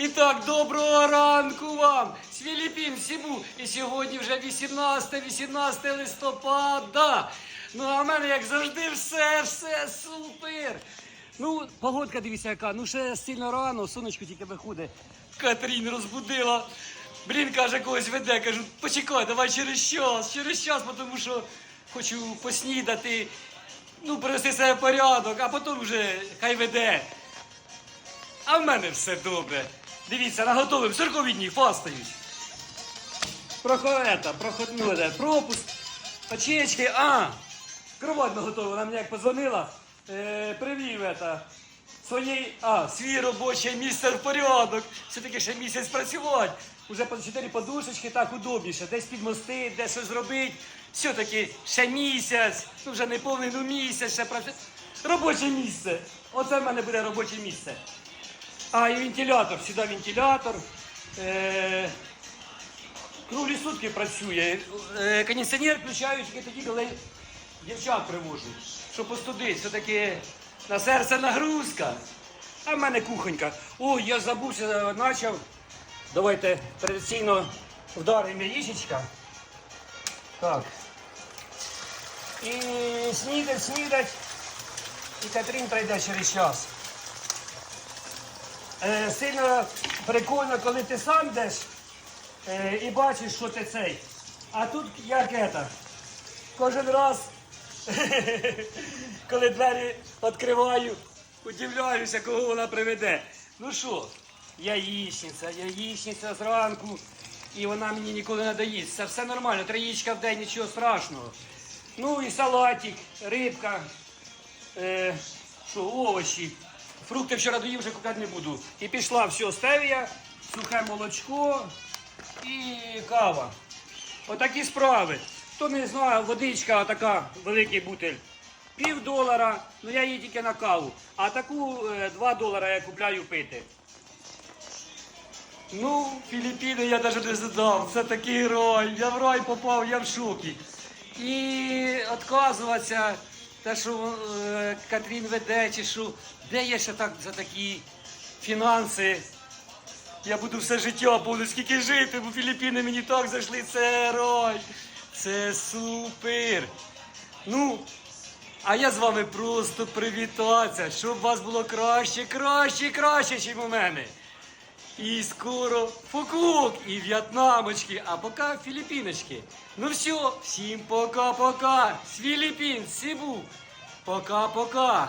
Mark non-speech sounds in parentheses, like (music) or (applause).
І так, доброго ранку вам з Філіппін Сіму. І сьогодні вже 18, 18 листопада. Ну, а в мене, як завжди, все, все супер. Ну, погодка, дивіться, яка. Ну, ще сильно рано, сонечко тільки виходить. Катрін розбудила. Блін, каже, когось веде. Кажу, почекай, давай через час, через час, тому що хочу поснідати, ну, привести себе в порядок, а потім вже хай веде. А в мене все добре. Дивіться, наготовим сорковідні фастають. Проходета, проходну, пропуск, очечки, а, кровать наготовила, вона мені як позвонила, е, привів это, своїй, а, свій робоче місце в порядок. Все-таки ще місяць працювати. Уже по чотири подушечки так удобніше, десь підмостити, десь щось зробити. Все-таки ще місяць, ну вже не повний, ну місяць, ще працює. Робоче місце. Оце в мене буде робоче місце. А, і вентилятор, сюди вентилятор. Е, круглі сутки працює. Е, кондиціонер включаю тільки тоді, коли дівчат привожу. Щоб постудити. Все-таки на серце нагрузка. А в мене кухонька. Ой, я забувся, почав. Давайте традиційно вдаримо яєчечка. Так. І снідать, снідать. І Катрін прийде через час. Е, сильно прикольно, коли ти сам йдеш е, і бачиш, що ти цей. А тут як это, кожен раз, (laughs) коли двері відкриваю, удивляюся, кого вона приведе. Ну що, яєчниця, яєчниця зранку, і вона мені ніколи не дається. Все нормально, три яєчка в день, нічого страшного. Ну і салатик, рибка, е, що, овочі. Фрукти вчора доїв, вже купляти не буду. І пішла все, стевія, сухе молочко і кава. Отакі справи. Хто не знає, водичка така, великий бутиль. Пів долара, ну я її тільки на каву. А таку е, 2 долара я купляю пити. Ну, Філіппіни я навіть не задав. Це такий рай. Я в рай попав, я в шокі. І відказуватися, те, що е, Катрін веде, чи що, де є ще так за такі фінанси. Я буду все життя повне, скільки жити, бо Філіппіни мені так зайшли, це рай. Це супер. Ну, а я з вами просто привітатися, щоб у вас було краще, краще, краще, ніж у мене. І скоро фуклук и в'єтнамочки, а пока філіппіночки. Ну все, всім пока-пока. С Филиппин, Сибу. Пока-пока.